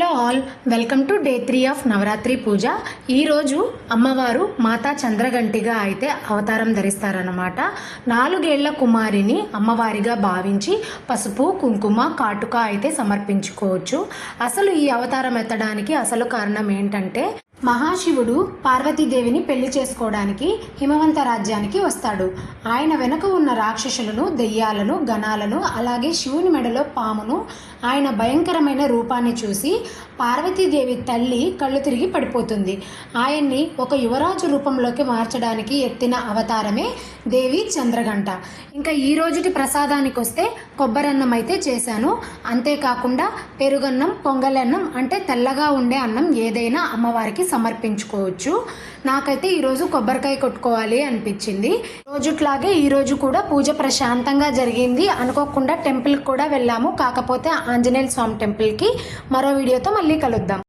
Hello all welcome to day three of Navratri puja. ఈరోజు అమ్మవారు మాతా చంద్రగంటిగా అయితే అవతారం ధరిస్తారన్నమాట. నాలుగేళ్ళ కుమారిని అమ్మవారిగా భావించి పసుపు కుంకుమ కాటుక అయితే సమర్పించుకోవచ్చు. అసలు ఈ అవతారం ఎత్తడానికి అసలు కారణం ఏంటంటే మహాశివుడు పార్వతీదేవిని పెళ్ళి చేసుకోవడానికి హిమవంత రాజ్యానికి వస్తాడు. ఆయన వెనుక ఉన్న రాక్షసులను దెయ్యాలను గణాలను అలాగే శివుని మెడలో పామును ఆయన భయంకరమైన రూపాన్ని చూసి పార్వతీదేవి తల్లి కళ్ళు తిరిగి పడిపోతుంది. ఆయన్ని ఒక యువరాజు రూపంలోకి మార్చడానికి ఎత్తిన అవతారమే దేవి చంద్రగంట ఇంకా ఈ రోజుటి ప్రసాదానికి వస్తే కొబ్బరన్నం అయితే చేశాను. అంతేకాకుండా పెరుగన్నం పొంగలన్నం అంటే తెల్లగా ఉండే అన్నం ఏదైనా అమ్మవారికి సమర్పించుకోవచ్చు. నాకైతే ఈరోజు కొబ్బరికాయ కొట్టుకోవాలి అనిపించింది. రోజుట్లాగే ఈరోజు కూడా పూజ ప్రశాంతంగా జరిగింది. అనుకోకుండా టెంపుల్కి కూడా వెళ్ళాము. కాకపోతే ఆంజనేయ స్వామి టెంపుల్కి. మరో వీడియోతో మళ్ళీ కలుద్దాం.